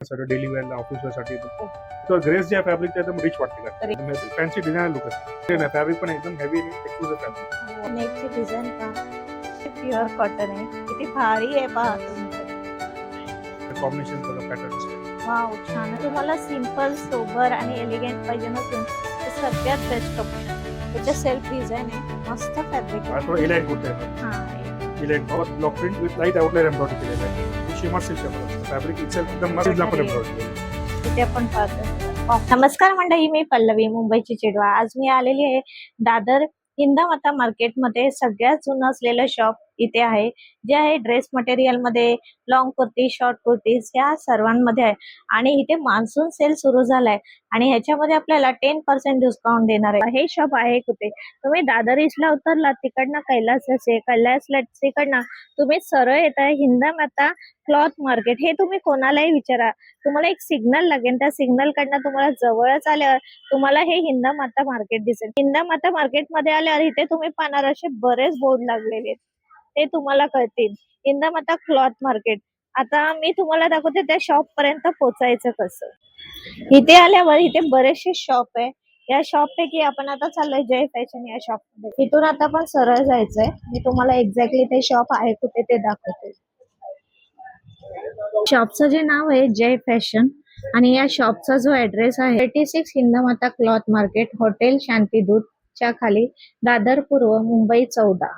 सगळं डेली वेअरला ऑफिस वेअरसाठी तर ग्रेस जे आहे फॅब्रिक ते एकदम रिच वाटते का. फॅन्सी डिझाईन लुक असते फॅब्रिक पण एकदम हेवी आणि एक्सक्लुझिव्ह फॅब्रिक नेकची डिझाईन पहा प्युअर कॉटन आहे. किती भारी आहे पहा कॉम्बिनेशन कलर पॅटर्न वाव छान. तुम्हाला सिंपल सोबर आणि एलिगंट पाहिजे तर सगळ्यात बेस्ट त्याच्या सेल्फ डिझाईन आहे. मस्त फॅब्रिक थोडं कुर्ता आहे. हा elite block print with light outline embroidery केलेलं आहे. शिमर सिल्क फॅब्रिक इटसेल्फ एकदम मस्त आपण एम्ब्रॉयडरी तिथे आपण पाहतो. नमस्कार मंडळी मी पल्लवी मुंबईची चिडवा. आज मी आलेली आहे दादर हिंदामाता मार्केटमध्ये सगळ्यात जुनं असलेलं शॉप इथे आहे. जे आहे ड्रेस मटेरियलमध्ये लॉंग कुर्ती शॉर्ट कुर्तीज या सर्वांमध्ये आहे. आणि इथे मान्सून सेल सुरू झालाय. आणि ह्याच्यामध्ये आपल्याला टेन पर्सेंट डिस्काउंट देणार आहे. हे शॉप आहे कुठे? तुम्ही दादर ईस्टला उतरला तिकडनं कैलास असे कैलासला तिकडनं तुम्ही सरळ येत आहे हिंदामाता क्लॉथ मार्केट हे तुम्ही कोणालाही विचारा. तुम्हाला एक सिग्नल लागेल. त्या सिग्नल कडनं तुम्हाला जवळच आल्यावर तुम्हाला हे हिंदा माता मार्केट दिसेल. हिंदा माता मार्केटमध्ये आल्यावर इथे तुम्ही पाहणार असे बरेच बोर्ड लागलेले आहेत. ते तुम्हाला कळतील. हिंदा क्लॉथ मार्केट आता मी तुम्हाला दाखवते त्या शॉप पर्यंत पोहोचायचं कसं. इथे आल्यावर इथे बरेचसे शॉप आहे. या शॉप पैकी आपण आता चाललोय जय फॅशन या शॉपमध्ये. इथून आता पण सरळ जायचंय. मी तुम्हाला एक्झॅक्टली ते शॉप आहे कुठे ते दाखवते. शॉपचं जे नाव आहे जय फॅशन आणि या शॉपचा जो ऍड्रेस आहे eighty six Hindmata cloth market hotel Shantidoot च्या खाली दादर पूर्व मुंबई चौदा.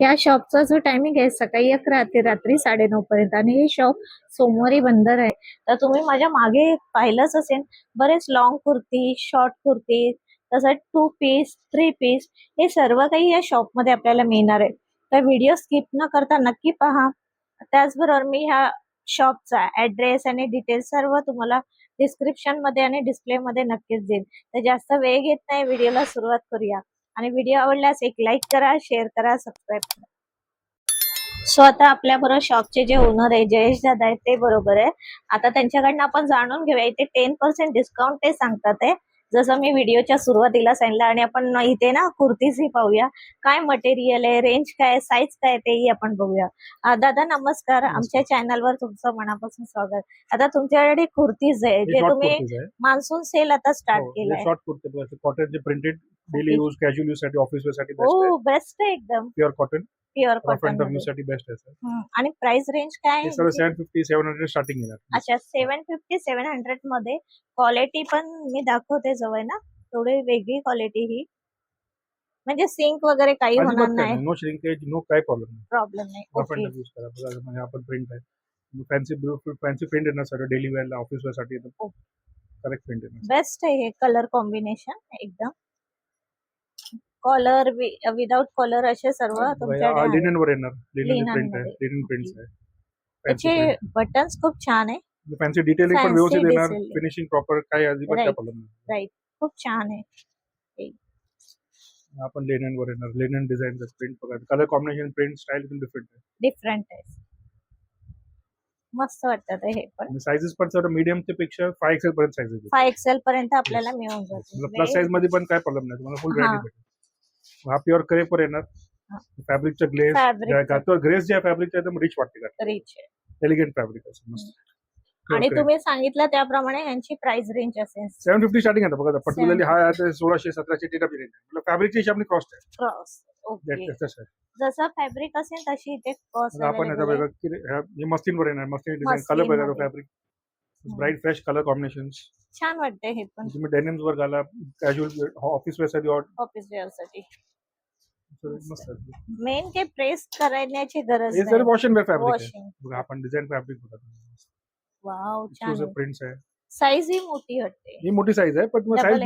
या शॉपचा जो टायमिंग आहे सकाळी अकरा ते रात्री साडेनऊ पर्यंत. आणि हे शॉप सोमवारी बंद आहे तर तुम्ही माझ्या मागे पाहिलंच असेल बरेच लॉंग कुर्ती शॉर्ट कुर्ती तसंच टू पीस थ्री पीस हे सर्व काही या शॉपमध्ये आपल्याला मिळणार आहे. तर व्हिडिओ स्किप न करता नक्की पहा. त्याचबरोबर मी ह्या शॉपचा ऍड्रेस आणि डिटेल्स सर्व तुम्हाला डिस्क्रिप्शनमध्ये आणि डिस्प्ले मध्ये नक्कीच देईन. तर जास्त वेळ घेत नाही व्हिडिओला सुरुवात करूया. आणि व्हिडिओ आवडल्यास एक लाईक करा शेअर करा सबस्क्राईब करा. सो आता आपल्या बरोबर शॉपचे जे ओनर आहे जयेश दादा आहेत ते बरोबर आहे. आता त्यांच्याकडनं आपण जाणून घेऊया इथे टेन पर्सेंट डिस्काउंट ते सांगतात आहे. जसं मी व्हिडिओच्या सुरुवातीला सांगितलं आणि आपण इथे ना कुर्तीजही पाहूया. काय मटेरियल आहे रेंज काय साईज काय तेही आपण बघूया. दादा नमस्कार. आमच्या चॅनलवर तुमचं मनापासून स्वागत. आता तुमच्याकडे कुर्तीज आहे जे तुम्ही कुर्तीज मान्सून सेल आता स्टार्ट हो, केलाय. शॉर्ट कुर्ते कॉटनचे प्रिंटेड डेली. यूज कॅज्युअल यूजसाठी ऑफिससाठी बेस्ट हो बेस्ट आहे एकदम. प्युअर कॉटन प्युअर कॉटनसाठी बेस्ट आहे sir. आणि प्राइस रेंज काय आहे हे सर्व? Seven fifty seven hundred starting येणार अच्छा सेव्हन फिफ्टी सेव्हन हंड्रेडमध्ये क्वालिटी पण मी दाखवते जवळ ना थोडी वेगळी क्वालिटी ही. म्हणजे सिंक वगैरे काही होणार नाही. नो श्रिंकेज नो काय प्रॉब्लेम नाही. प्रॉब्लेम नाही. रफ अँड ओके यूज करा बघा म्हणजे आपण प्रिंट आहे. फॅन्सी फॅन्सी प्रिंट आहे ना सर डेली वेअरला ऑफिस वेअरसाठी एकदम. करेक्ट प्रिंट आहे बेस्ट आहे हे कलर कॉम्बिनेशन एकदम. कॉलर विदाउट कॉलर असे सर्व तुमच्याकडे. लिनन वर येणार. लिनन प्रिंट आहे. मध्ये. Linen Okay. प्रिंट्स आहे. त्याचे बटन्स खूप छान आहे. फॅन्सी डिटेलिंग पण व्यवस्थित येणार. फिनिशिंग प्रॉपर काय अजिबात काय. प्रॉब्लेम नाही. खूप छान आहे. आपण लेनन वर येणार. लेनन डिझाईन प्रिंट बघा. कलर कॉम्बिनेशन प्रिंट स्टाईल एकदम डिफरंट आहे. डिफरंट आहे. मस्त वाटतात हे पण. आणि साईजेस पण सर मीडियम चे पेक्षा फाय एक्सेल पर्यंत साईजेस फाय एक्सेल पर्यंत आपल्याला मिळून जाते प्लस साईजमध्ये पण काय प्रॉब्लेम नाही. तुम्हाला फुल. व्हरायटी भेटेल. हा प्युअर क्रेप वर येणार. फॅब्रिकचा ग्लेस फॅब्रिक ग्रेस जे आहे फॅब्रिकचा एकदम रिच वाटते का? रिच एलिगंट फॅब्रिक असं मस्त आणि तुम्ही सांगितलं त्याप्रमाणे यांची प्राइस रेंज असेल. सेवन फिफ्टी स्टार्टिंग आहे बघा पर्टिक्युलरली हा सोळाशे सतराशे डेटा रेंज आहे. फॅब्रिकची हिशोबनी कॉस्ट आहे. क्रॉस ओके जसं फॅब्रिक असेल तशी इथे कॉस्ट आपण आता बघा की ह्या- हे मस्तीन वर येणार मस्तीन डिझाईन कलर बघा. Fabric bright fresh colour combination छान वाटते हे पण. तुम्ही डेनिम्स वर घाला कॅज्युअल ऑफिस वेअरसाठी ऑफिस वेअरसाठी. मेन काही प्रेस करण्याची गरज हे sir wash and wear fabric आहे. वॉशिंग बघा आपण डिझाईन फॅब्रिक बघा. वाव छान प्रिंट्स आहे. साईज ही मोठी वाटते. ही मोठी साईज आहे पण साईज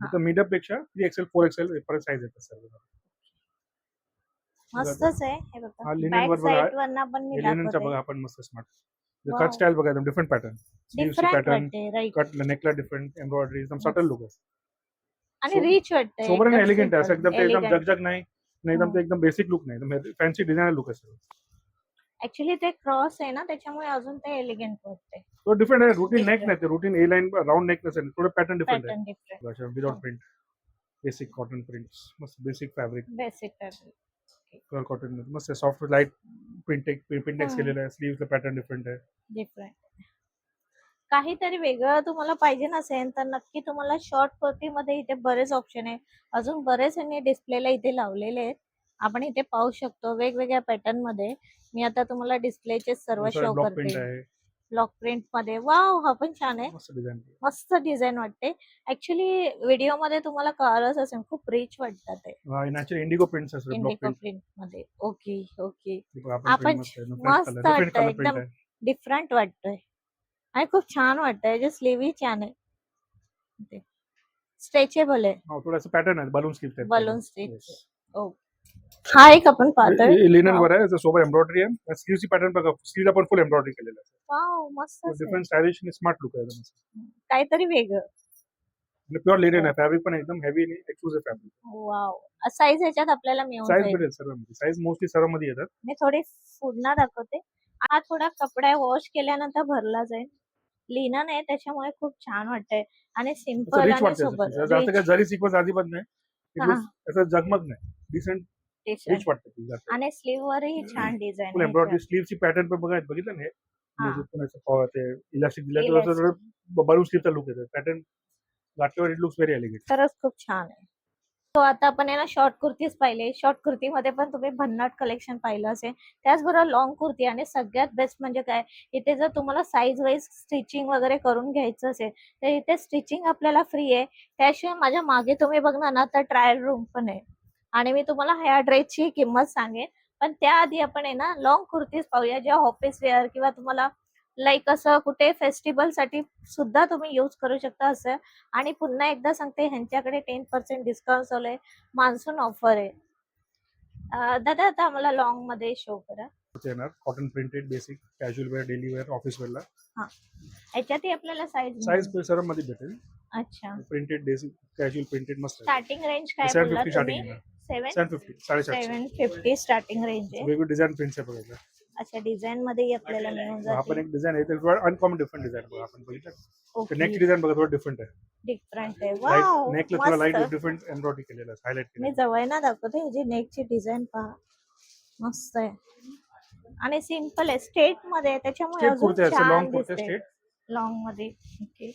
हा. तर मीडियमपेक्षा थ्री एक्सेल फोर एक्सेल पर्यंत साईज येते सर मस्तच आहे. हे हा, बघा. बॅक. साईड वरना पण मी लिननचा दाखवते. बघा आपण मस्त स्मार्ट Wow. कट स्टाईल बघा एकदम different pattern sleeves different pattern वाटते राईट कट नेकला डिफरंट एम्ब्रॉयडरी एकदम लुक आहे. आणि रिच वाटते सोबत एलिगंट आहे असं एकदम ते एकदम जगजग नाही नाही एकदम. ते एकदम बेसिक लुक नाही एकदम fancy designer look sir actually ते क्रॉस आहे ना त्याच्यामुळे अजून ते एलिगंट वाटते तो डिफरंट आहे रुटीन नेक Different. नाही ते routine A line round neck नसेल थोडं पॅटर्न डिफरंट आहे. Without print basic cotton print मस्त basic fabric basic fabric pure cotton मस्त सॉफ्ट लाइट प्रिंटेक प्रिंटेक्स. केलेलं आहे. स्लीव्हचं पॅटर्न डिफरंट आहे. डिफरंट काहीतरी वेगळं तुम्हाला पाहिजे नसेल तर नक्की तुम्हाला शॉर्ट कुर्तीमध्ये इथे बरेच ऑप्शन आहे. अजून बरेच यांनी डिस्प्लेला इथे लावलेले आहेत. आपण इथे पाहू शकतो वेगवेगळ्या पॅटर्नमध्ये. मी आता तुम्हाला डिस्प्लेचे सर्व शो करते. आहे. ब्लॉक प्रिंटमध्ये. वाव हा पण छान आहे. मस्त डिझाईन मस्त डिझाईन वाटते. ऍक्च्युली व्हिडिओमध्ये तुम्हाला कळलंच असेल खूप रिच वाटतात ते. नॅचरल इंडिगो प्रिंट्स असतात ब्लॉक इंडिको प्रिंट प्रिंटमध्ये. ओके ओके आपण मस्त वाटतं, एकदम. डिफरंट वाटतोय. आणि खूप छान वाटतंय. जे स्लीव्ह छान आहे. स्ट्रेचेबल आहे. हो, थोडंसं पॅटर्न आहे बलून स्लीव Balloon sleeve. हा एक आपण पाहतोय. लिनन वर आहे सोबत एम्ब्रॉयडरी आहे. स्लीवची पॅटर्न बघा स्लीवला पण फुल एम्ब्रॉयडरी केलेलं आहे. मस्त डिफरंट स्टायलिश आणि स्मार्ट लुक आहे. काहीतरी वेगळं. आणि प्युअर लिनन आहे फॅब्रिक पण एकदम हेवी आणि एक्सक्लुझिव्ह फॅब्रिक वाव साईज ह्याच्यात आपल्याला मिळून साईज भेटेल सर्व साईज मोस्टली सर्वमध्ये येतात. मी थोडी पुन्हा दाखवते. हा थोडा कपडा वॉश केल्यानंतर भरला जाईल. लिनन आहे त्याच्यामुळे खूप छान वाटतंय. आणि सिंपल आणि सोबत. जास्त काय जरी सिक्वन्स अजिबात नाही. असं जगमग नाही. डिसेंट रिच वाटतं आणि स्लीव वरही छान डिझाईन एम्ब्रॉयडरी स्लीवची पॅटर्न पण बघा बघितलं ना हे. म्हणजे पण असं पाव- ते इलास्टिक दिलं तर बलून लुक येतो. पॅटर्न घातल्यावर इट लुक्स व्हेरी एलिगेंट खरंच खूप छान आहे. तो आता आपण आहे ना शॉर्ट कुर्तीच पाहिले. शॉर्ट कुर्तीमध्ये पण तुम्ही भन्नाट कलेक्शन पाहिलं असेल. त्याचबरोबर लॉंग कुर्ती आणि सगळ्यात बेस्ट म्हणजे काय? इथे जर तुम्हाला साईज वाईज स्टिचिंग वगैरे करून घ्यायचं असेल तर इथे स्टिचिंग आपल्याला फ्री आहे. त्याशिवाय माझ्या मागे तुम्ही बघणार ना तर ट्रायल रूम पण आहे. आणि मी तुम्हाला ह्या ड्रेसची किंमत सांगेन. पण त्याआधी आपण आहे ना लॉंग कुर्तीज पाहूया ज्या ऑफिस वेअर किंवा तुम्हाला लाईक असं कुठे फेस्टिवलसाठी सुद्धा तुम्ही यूज करू शकता असं. आणि पुन्हा एकदा सांगते ह्यांच्याकडे टेन पर्सेंट डिस्काउंट चालू आहे. मान्सून ऑफर आहे. दादा आता आम्हाला लॉंगमध्ये शो करा. येणार. Cotton printed basic casual wear daily wear office वेअरला ह्याच्यातही आपल्याला साईज साईज सर्वमध्ये भेटेल. अच्छा. प्रिंटेड बेसिक कॅज्युअल प्रिंटेड मस्त स्टार्टिंग रेंज काय बोलला तुम्ही? सेवन सेवन फिफ्टी साडेसातशे. सेवन फिफ्टी स्टार्टिंग रेंज आहे. वेगवेगळे डिझाईन प्रिंट्स आहे बघायला अच्छा डिझाईन मध्येही आपल्याला मिळून हा पण जाते एक डिझाईन आहे अनकॉमन डिफरंट डिझाईन बघा आपण बघितलं. नेक डिझाईन बघा थोडं डिफरंट आहे. डिफरंट आहे. वाव नेकला थोडा लाइट मस्त. डिफरंट एम्ब्रॉयडरी केलेलं आहे हायलाइट मी केलेलं जवळ ना दाखवते ह्याची नेकची डिझाईन पहा. मस्त आहे. आणि सिंपल आहे स्ट्रेटमध्ये आहे, त्याच्यामुळे स्ट्रेट अजून कुर्ते असते छान लॉंग कुर्ते दिसते स्ट्रेट लॉंगमध्ये ओके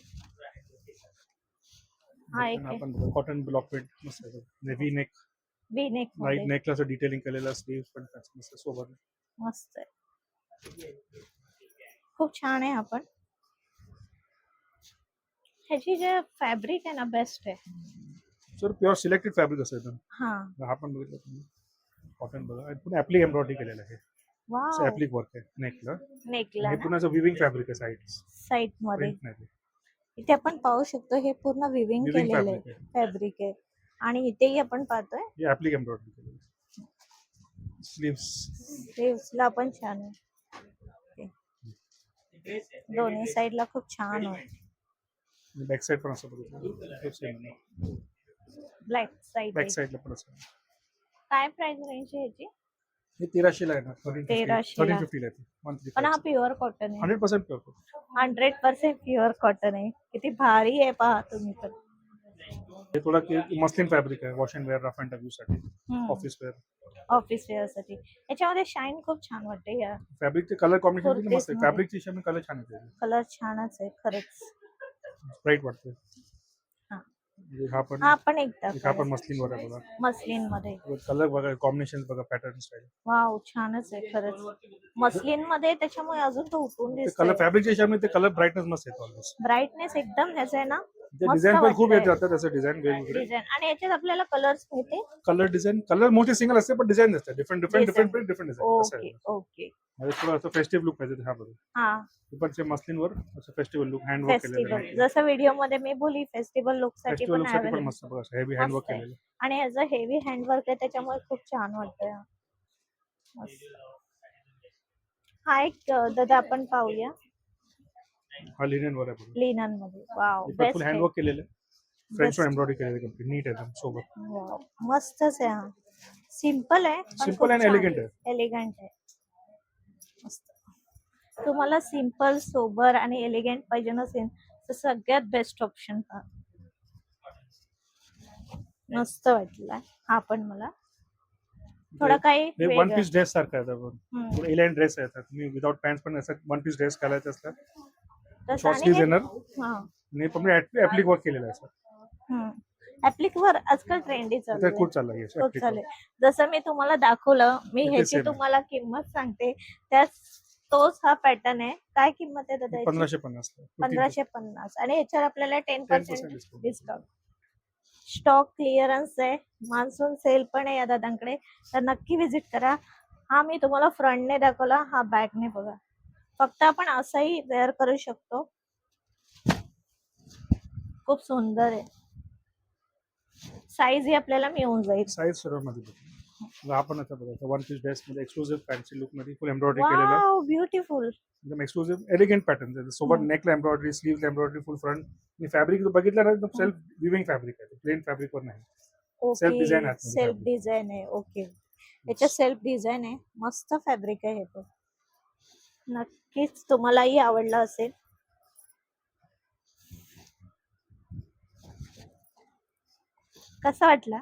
हा एक आहे. आपण कॉटन ब्लॉक प्रिंट मस्त navy neck V neck light नेकला detailing केलेलं स्लीव्ह पण सोबत मस्त आहे. खूप छान आहे आपण. ह्याची जे फॅब्रिक आहे ना बेस्ट आहे. सर प्युअर सिलेक्टेड फॅब्रिक असं एकदम हा. हा पण बघितलं तुम्ही. कॉटन बघा. पुन्हा ऍप्लिक एम्ब्रॉयडरी केलेलं आहे. वाव ऍप्लिक वर्क आहे नेकला नेकला हे पुन्हा विविंग फॅब्रिक आहे साईड साईडमध्ये. इथे आपण पाहू शकतो हे पूर्ण विविंग केलेलं आहे. फॅब्रिक आहे. आणि इथेही आपण पाहतोय. हे स्लीव्स स्लीव्सला पण छान आहे. दोन्ही साईडला खूप छान आहे. बॅक साईड पण असं ब्लॅक साईड बॅक पण असं काय प्राइस रेंज आहे ह्याची? हे तेराशेला आहे वन थ्री पण हा प्युअर कॉटन आहे. Hundred percent pure hundred percent pure cotton आहे. किती भारी आहे पहा तुम्ही पण. हे थोडं मस्लिन फॅब्रिक आहे wash and wear rough and टफसाठी office wear office वेअरसाठी. याच्यामध्ये शाईन खूप छान वाटते या. फॅब्रिकचे कलर कॉम्बिनेशन किती मस्त आहे. फॅब्रिकची हिशोबाने कलर छान येते. कलर छानच आहे खरंच. ब्राईट वाटते हा. म्हणजे हा पण हा पण एकदा एक हा पण मस्लिन वर आहे बघा. मस्लिनमध्ये. कलर बघा कॉम्बिनेशन बघा पॅटर्न स्टाईल वाव छानच आहे खरंच. मस्लिनमध्ये त्याच्यामुळे अजून तो उठून कलर दिसतोय. फॅब्रिकच्या हिशोबाने ते कलर ब्राईटनेस मस्त येतो ऑलमोस्ट ब्राईटनेस एकदम ह्याचं आहे ना. डिझाईन पण खूप येत. जातात त्याचं डिझाईन वेगवेगळे. डिझाईन आणि याच्यात आपल्याला कलर्स मिळते कलर डिझाईन कलर मोठे सिंगल असते पण डिझाईन असते different different different. Different design okay आहे. ओके म्हणजे थोडं असं फेस्टिव्ह लुक पाहिजे हा बघा पण सेम मस्लिनवर असं फेस्टिवल लुक हँडवर्क केलेलं आहे. जसं व्हिडिओमध्ये मी बोली फेस्टिवल लुकसाठी पण लुकसाठी पण available. मस्त बघा हेवी हँडवर्क मस्त आहे. केलेलं आणि ह्याचं हेवी हँडवर्क आहे त्याच्यामुळे खूप छान वाटतंय. मस्त. हा एक अं, दादा आपण पाहूया. हा लिनन वर आहे बघा लिननमध्ये वाव हे पण बेस्ट फुल आहे. हँडवर्क केलेलं आहे. French Best. एम्ब्रॉयडरी केलेलं कंप्लीट नीट एकदम सोबत. मस्तच आहे हा. सिंपल आहे Simple and elegant आहे. एलिगंट आहे. मस्त. तुम्हाला सिंपल सोबर आणि एलिगंट पाहिजे नसेल तर सगळ्यात बेस्ट ऑप्शन हा मस्त वाटला. हा पण मला. थोडा काही हे वन वेगळं. पीस ड्रेस सारखं आहे हम्म. एलाइन ड्रेस आहे आता. तुम्ही विदाउट पॅन्ट पण असं वन पीस ड्रेस घालायचं असतात शॉर्ट स्लीव्ह येणार आणि पण ऍप्लिक वर्क केलेलं आहे सर ऍप्लिक वर आजकाल ट्रेंडी ते चालू खूप चाललं आहे खूप चालेल जसं मी तुम्हाला दाखवलं मी ह्याची. तुम्हाला किंमत सांगते. त्याच तोच हा पॅटर्न आहे. काय किंमत आहे? पंधराशे पन्नास पंधराशे पन्नास. आणि ह्याच्यावर आपल्याला ten percent discount discount stock clearance आहे. मान्सून सेल पण आहे या दादांकडे. तर नक्की विजिट करा. हा मी तुम्हाला फ्रंटने दाखवला हा बॅकने बघा. फक्त आपण असंही वेअर करू शकतो. खूप सुंदर आहे. साईज ही आपल्याला मिळून जाईल. साईज सर्वमध्ये. आपण आता बघा वन पीस ड्रेस मध्ये एक्सक्लुझिव्ह फॅन्सी लुकमध्ये फुल एम्ब्रॉयडरी केलेलं आहे. ब्युटिफुल एकदम एक्सक्लुझिव्ह एलिगंट पॅटर्न सोबत. नेकला embroidery sleeve embroidery full front आणि फॅब्रिक बघितलं ना एकदम सेल्फ विविंग फॅब्रिक आहे. प्लेन फॅब्रिक वर नाही. ओके design आतमध्ये सेल्फ. डिझाईन आहे. ओके याच्यात सेल्फ डिझाईन आहे. मस्त फॅब्रिक आहे हे नक्कीच तुम्हालाही आवडलं असेल. कसं वाटलं?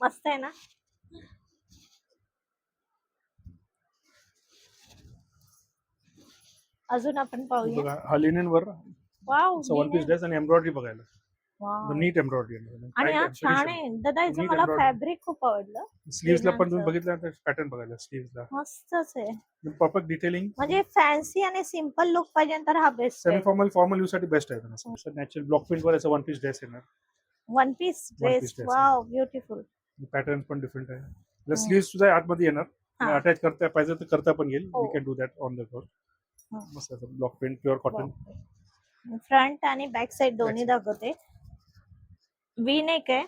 मस्त आहे ना? अजून आपण पाहूया. हा लिनेन वर वाव वन पीस ड्रेस आणि एम्ब्रॉयडरी बघायला. नीट एम्ब्रॉयडरी आणि हा छान आहे. दादा याचं मला. फॅब्रिक खूप आवडलं. स्लीव्हला पण तुम्ही. बघितलं पॅटर्न बघायला स्लीव्हला मस्तच आहे. परफेक्ट डिटेलिंग म्हणजे फॅन्सी आणि सिंपल लुक पाहिजे तर हा बेस्ट सेमी फॉर्मल फॉर्मल यूजसाठी बेस्ट आहे. नॅचरल ब्लॉक प्रिंट वर वन पीस ड्रेस येणार. One piece dress. Wow beautiful pattern पण डिफरंट आहे. स्लीव्ह सुद्धा आतमध्ये येणार. हा. अटॅच करता पाहिजे तर करता पण येईल. हो. We can do that on the floor हा. मस्त block print pure cotton front आणि बॅक साइड दोन्ही दाखवते. वी नेक आहे.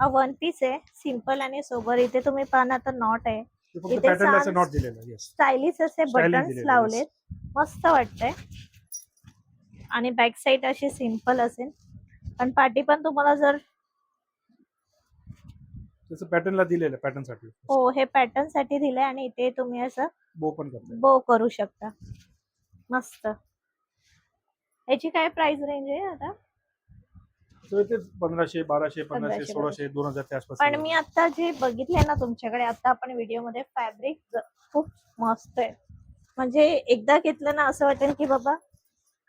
हा वन पीस आहे. सिंपल आणि सोबर इथे तुम्ही पाहना तर नॉट आहे. इथे स्टायलिश असे बटन्स लावलेत. मस्त वाटतंय. आणि बॅक साइड अशी सिंपल असेल. पण पाठी पण तुम्हाला जर पॅटर्नला दिलेलं पॅटर्नसाठी. हो हे पॅटर्नसाठी दिलंय आणि इथे तुम्ही असं बो पण बो करू शकता. मस्त. याची काय प्राइस रेंज आहे आता? तर ते पंधराशे बाराशे पंधराशे पंधराशे, सोळाशे दोन हजारच्या आसपास पण मी आता जे बघितले ना तुमच्याकडे आता आपण व्हिडिओमध्ये फॅब्रिक खूप मस्त आहे. म्हणजे एकदा घेतलं ना असं वाटेल की बाबा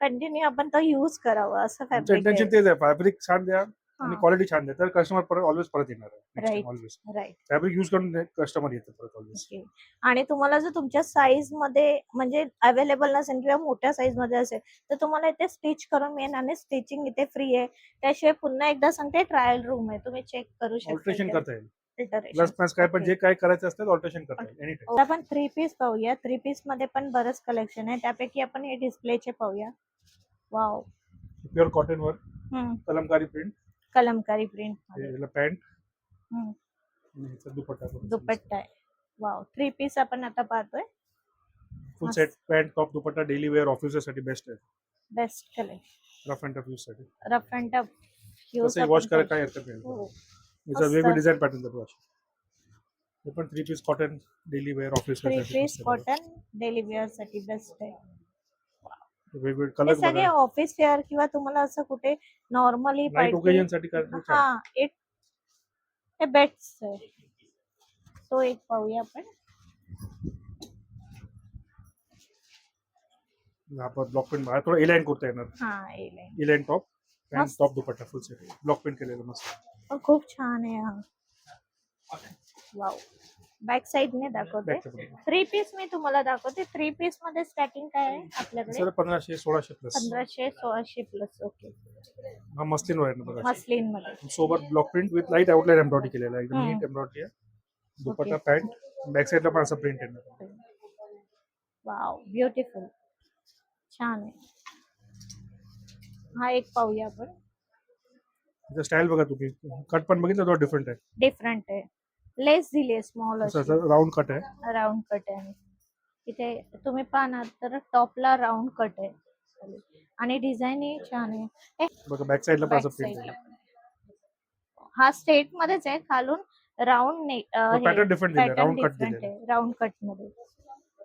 कंटिन्यू आपण तो युज करावं असं फॅब्रिक इंटेन्शन तेच आहे. फॅब्रिक छान द्या. आणि. क्वालिटी छान द्या तर कस्टमर परत ऑलवेज परत येणार Right. आहे ऑलवेज राईट फॅब्रिक युज करून कस्टमर येतं परत ऑलवेज ओके आणि तुम्हाला जर तुमच्या साईजमध्ये म्हणजे अवेलेबल नसेल किंवा मोठ्या साईजमध्ये असेल तर तुम्हाला इथे स्टिच करून मिळेल आणि स्टिचिंग इथे फ्री आहे. त्याशिवाय पुन्हा एकदा सांगते ट्रायल रूम आहे. तुम्ही चेक करू ऑल्ट्रेशन शकता करता येईल. प्लस प्लस काय पण. जे काय करायचं असतं ऑल्ट्रेशन करता येईल. एनी टाइम आता आपण थ्री पीस पाहूया. थ्री पीसमध्ये पण बरंच कलेक्शन आहे. त्यापैकी आपण हे डिस्प्लेचे पाहूया. वाव प्युअर कॉटन वर हम्म. कलमकारी प्रिंट कलमकारी प्रिंट याला पॅन्ट आणि ह्याचा दुपट्टा दुपट्टा आहे. वाव थ्री पीस आपण आता पाहतोय. Full. Set pant top dupatta daily wear ऑफिससाठी best आहे. Best collection rough and tough यूजसाठी. Rough and tough तसं वॉश करायला काय हरकत नाही. हो. याचा मस्त. वेगवेगळे डिझाईन पॅटर्न जातो असे हे पण three piece cotton daily wear office three piece cotton daily वेअरसाठी best आहे. वेगवेगळे हे कलर सगळे ऑफिस वेअर किंवा तुम्हाला असं कुठे नॉर्मली नाईट ओकेजनसाठी काय हा एक हे बेस्ट आहे. तो एक पाहूया आपण. आपण ब्लॉक प्रिंट बघा थोडं एलाईन करता येणार. हा ए टॉप पॅन्ट मस्त. Top dupatta full set block print केलेलं मस्त. खूप छान आहे हा. वाव बॅक साइडने दाखवते. थ्री पीस मी तुम्हाला दाखवते. थ्री पीसमध्ये स्टार्टिंग काय आहे आपल्याकडे? सर पंधराशे सोळाशे प्लस पंधराशे सोळाशे प्लस ओके हा मस्लिन वर बघा मस्लिनमध्ये सोबत block print with light outline embroidery केलेलं आहे. एकदम हम्म. नीट एम्ब्रॉयडरी आहे. दुपट्टा पॅन्ट बॅक साईडला पण असं प्रिंट आहे वाव ब्युटिफुल छान आहे. हा एक पाहूया आपण. त्याचा स्टाईल बघा तुम्ही. कट पण बघितलं थोडं डिफरंट आहे. डिफरंट आहे. लेस दिली आहे स्मॉल राऊंड कट आहे. राऊंड कट आहे. इथे तुम्ही पाहणार तर टॉपला राऊंड कट आहे. आणि डिझाईन ही छान आहे. बॅक साईडला पण असं back प्रिंट side ला. हा स्टेट मध्येच आहे. खालून राऊंड पॅटर्न डिफरंट आहे. राऊंड कटमध्ये.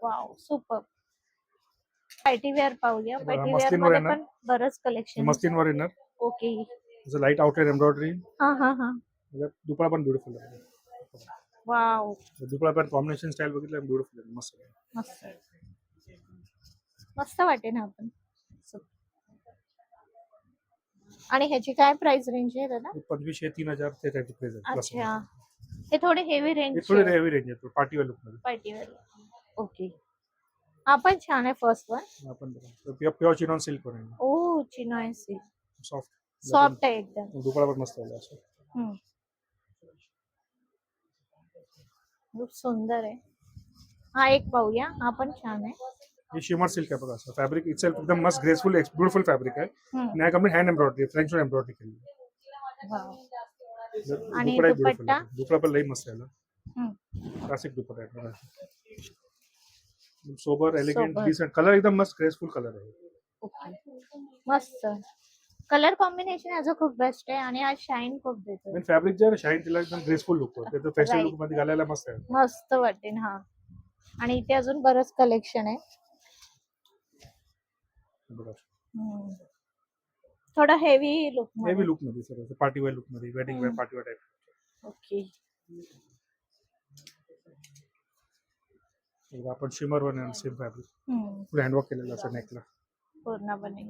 वाव सुपर पार्टी वेअर पाहूया. बघा, पार्टी वेअर मस्लिनवर मध्ये? पण बरंच कलेक्शन मस्लिन वर येणार. ओके लाइट आउटलाईन एम्ब्रॉयडरी हा हा हा. दुपळा पण ब्युटिफुल आहे. वाव. दुपळा पण कॉम्बिनेशन स्टाईल बघितलं ब्युटिफुल आहे. मस्त आहे. मस्त. मस्त वाटे ना आपण. आणि ह्याची काय प्राइस रेंज आहे दादा? पंचवीसशे तीन हजार ते त्याची प्राइस आहे plus अच्छा. हे थोडे हेवी हे रेंज थोडे हेवी रेंज आहे पार्टीवेअर लुकमध्ये. पार्टीवर ओके हा पण छान आहे फर्स्ट वन आपण प्युअर चिनॉन सिल्क वर ओ चिनॉय सिल्क सॉफ्ट सॉफ्ट आहे एकदम. दुपारा पण मस्त आलं असं हम्म. खूप सुंदर आहे हा एक पाहूया हा पण छान आहे हे शिमर सिल्क आहे बघा असं फॅब्रिक इटसेल्फ एकदम मस्त ग्रेसफुल ब्युटिफुल फॅब्रिक आहे हम्म. आणि complete hand embroidery French embroidery केली वाव. आणि beautiful दुपट्टा? आहे. दुपडा पण लई मस्त आहे हम्म. क्लासिक दुपट्टा आहे बघा. Sober elegant sober. Decent colour एकदम मस्त ग्रेसफुल कलर आहे ओके मस्त कलर कॉम्बिनेशन याचं खूप बेस्ट आहे आणि आज शाईन खूप देतो फॅब्रिक जे शाईन तिला एकदम ग्रेसफुल लुक त्याचं फॅशन. लुकमध्ये घालायला मस्त आहे. मस्त वाटेल हा. आणि इथे अजून बरंच कलेक्शन आहे. थोडं हेवी लुक हेवी लुकमध्ये sir party wear लुकमध्ये wedding wear. Party wear type okay आपण shimmer one same fabric handwork केलेलं असं नेकला पूर्णपणे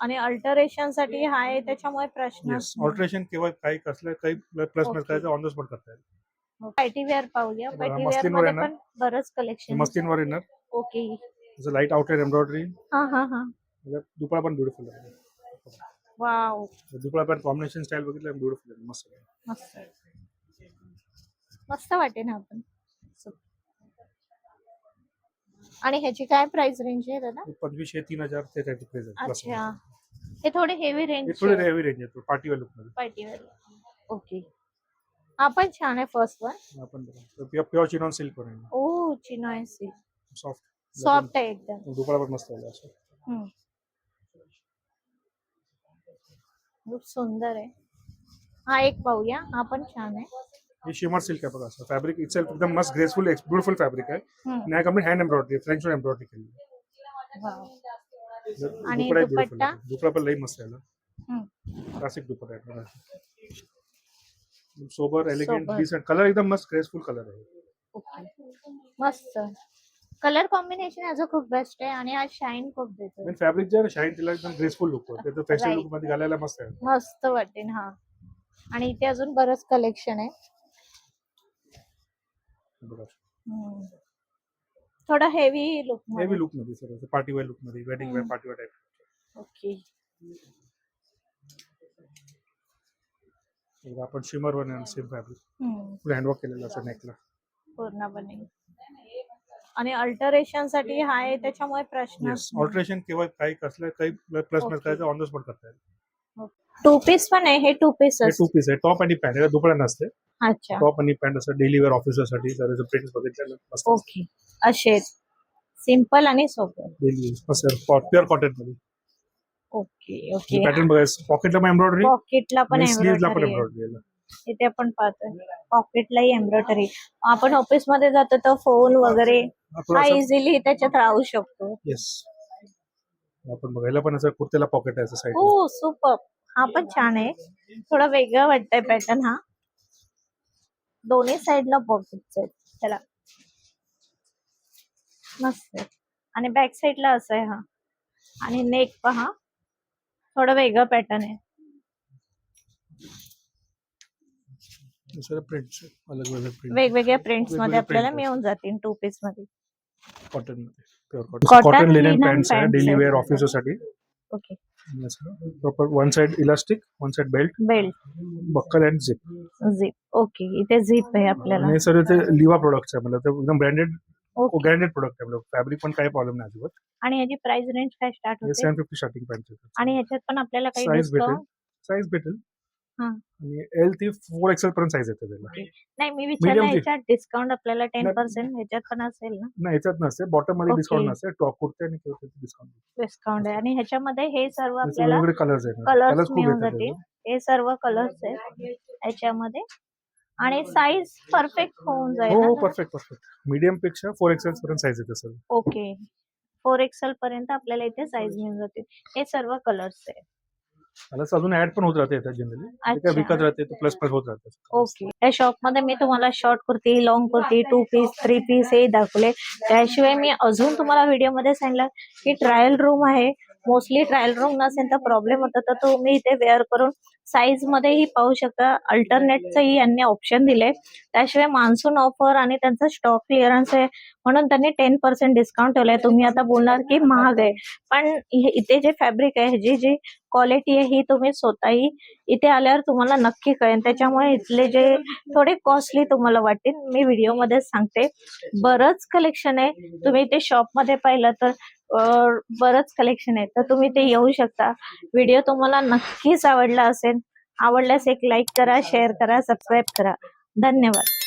आणि अल्टरेशनसाठी हा आहे त्याच्यामुळे प्रश्न ऑल्टरेशन केव्हा काही कसलं काही प्लस Okay. करायचं ऑन द स्पॉट करता येईल. पार्टी वेअर पाहूया. बघा, पार्टी वेअर मस्लिनवर मध्ये? पण बरंच कलेक्शन मस्तीनवर येणार. ओके त्याचं लाइट आउटलाईन एम्ब्रॉयडरी हा हा हा. दुपळा पण ब्युटिफुल आहे. वाव दुपळा पण कॉम्बिनेशन स्टाईल बघितलं ब्युटिफुल आहे मस्त आहे. मस्त मस्त वाटेल ना आपण आणि ह्याची काय प्राइस रेंज आहे दादा? हे पंचवीसशे तीन हजार ते त्याची आहे plus अच्छा. हे थोडे हेवी हे रेंज थोडे हेवी रेंज आहे पार्टी वेअर लुक मध्ये. पार्टीवर ओके हा पण छान आहे फ़र्स्ट वन आपण प्युअर चिनॉन सिल्क वर ओ चिनॉय सिल्क सॉफ्ट सॉफ्ट आहे एकदम. दुपळा पण मस्त आलं असं. हम्म. खूप सुंदर आहे. हा एक पाहूया. हा पण छान आहे. हे शिमर सिल्क आहे बघा असं. फॅब्रिक इटसेल्फ एकदम मस्त ग्रेसफुल ब्युटिफुल फॅब्रिक आहे. हम्म. आणि complete hand embroidery French embroidery केली आहे. वाव. दुपडा आणि beautiful. दुपट्टा? दुपडा पण लई मस्त आहे. क्लासिक दुपट्टा आहे. बघा. Sober elegant sober. Decent colour एकदम मस्त ग्रेसफुल कलर आहे. ओके. मस्त. कलर कॉम्बिनेशन याचं खूप बेस्ट आहे आणि आज शाईन खूप देतो आणि फॅब्रिक जे आहे शाईन तिला एकदम ग्रेसफुल लुक त्याचं फॅशन Right. लुकमध्ये घालायला मस्त आहे. मस्त वाटेल हा. आणि इथे अजून बरंच कलेक्शन आहे. बघा. हम्म. थोडं हेवी लुक हेवी लुकमध्ये sir party wear लुकमध्ये wedding wear. Party wear type okay आपण शिमर वन सेम फॅब्रिक. पुढे हँडवर्क केलेलं असं नेकला पूर्णपणे आणि अल्टरेशनसाठी हा आहे त्याच्यामुळे प्रश्न येस ऑल्टरेशन केव्हा काही कसलं काही प्लस Okay. करायचं ऑन द स्पॉट करता येईल. टू पीस पण आहे हे टू पीस टू पीस आहे. टॉप आणि पॅन्ट दुपडा नसते अच्छा. टॉप आणि पॅन्ट असं डेली वेअर ऑफिससाठी सर प्रिंट बघितलं ओके असे सिंपल आणि मस्त प्युअर कॉटनमध्ये. Okay okay. पॅटर्न बघायचं. पॉकेटला पण एम्ब्रॉयडरी पॉकेटला पण एम्ब्रॉयडरी इथे आपण पाहतोय. पॉकेटलाही एम्ब्रॉयडरी आपण ऑफिसमध्ये जातो तर फोन वगैरे हा इझिली त्याच्यात राहू शकतो. येस आपण बघायला पण असं कुर्त्याला पॉकेट आहे साईड हो सुपर हा पण छान आहे. थोडं वेगळं वाटतंय पॅटर्न हा. दोन्ही साइडला पॉकेट्स आहेत. त्याला मस्त. आणि बॅक साइडला असं आहे हा. आणि नेक पहा. थोडं वेगळं पॅटर्न आहे. वेगवेगळ्या प्रिंट्समध्ये आपल्याला मिळून जातील टू पीसमध्ये. कॉटनमध्ये. कॉटन लिनन पॅन्ट्स आहे. Daily. Wear ऑफिससाठी okay proper one side elastic one side belt belt buckle and zip zip okay इथे झिप आहे आपल्याला. सर ते लिवा प्रोडक्ट्स आहे. मला एकदम ब्रँडेड ओके. ब्रँडेड प्रोडक्ट आहे. फॅब्रिक पण काही प्रॉब्लेम नाही अजिबात. आणि याची प्राइस रेंज काय स्टार्ट हे होते? सेवन फिफ्टी स्टार्टिंग पॅन्ट आणि ह्याच्यात पण आपल्याला काही साईज भेटेल. डिस्काउंट साईज भेटेल. हा. आणि एल ती फोर एक्सेल पर्यंत साईज येते त्याला. नाही मी विचारलं Medium ची. ह्याच्यात डिस्काउंट आपल्याला टेन. पर्सेंट ह्याच्यात पण असेल ना? नाही याच्यात नसते. बॉटममध्ये Okay. डिस्काउंट नसते. टॉप कुर्ते आणि डिस्काउंट डिस्काउंट आहे. आणि ह्याच्यामध्ये हे सर्व आपल्याला वेगवेगळे कलर्स आहेत कलर्स कलर्स खूप मिळून येतात जातील. हे सर्व कलर्स आहेत. याच्यामध्ये आणि साईज परफेक्ट होऊन जाईल हो ना? परफेक्ट परफेक्ट मीडियमपेक्षा फोर एक्सेल पर्यंत साईज येते सर ओके फोर एक्सेल पर्यंत आपल्याला इथे साईज मिळून जातील. हे सर्व कलर्स आहे मला अजून ऍड पण होत राहते जनरली अच्छा. विकत राहते प्लस प्लस होत राहते. ओके या शॉपमध्ये मी तुम्हाला short kurti long kurti two piece three piece हे दाखवले. त्याशिवाय मी अजून तुम्हाला व्हिडिओमध्ये सांगितलं की ट्रायल रूम आहे. मोस्टली ट्रायल रूम नसेल तर प्रॉब्लेम होता. तर तुम्ही इथे वेअर करून साईज मध्येही पाहू शकता. अल्टरनेटचंही यांनी ऑप्शन दिले. त्याशिवाय मान्सून ऑफर आणि त्यांचा स्टॉक क्लिअरन्स आहे म्हणून त्यांनी टेन पर्सेंट डिस्काउंट ठेवलाय. तुम्ही आता बोलणार की महाग आहे. पण इथे जे फॅब्रिक आहे जी जी क्वालिटी आहे ही तुम्ही स्वतःही इथे आल्यावर तुम्हाला नक्की कळेल. त्याच्यामुळे इथले जे थोडे कॉस्टली तुम्हाला वाटतील मी व्हिडिओमध्ये सांगते. बरंच कलेक्शन आहे. तुम्ही ते शॉपमध्ये पाहिलं तर बरंच कलेक्शन आहे. तर तुम्ही ते येऊ शकता. व्हिडिओ तुम्हाला नक्कीच आवडला असेल आवडल्यास एक लाईक करा शेअर करा सबस्क्राईब करा. धन्यवाद.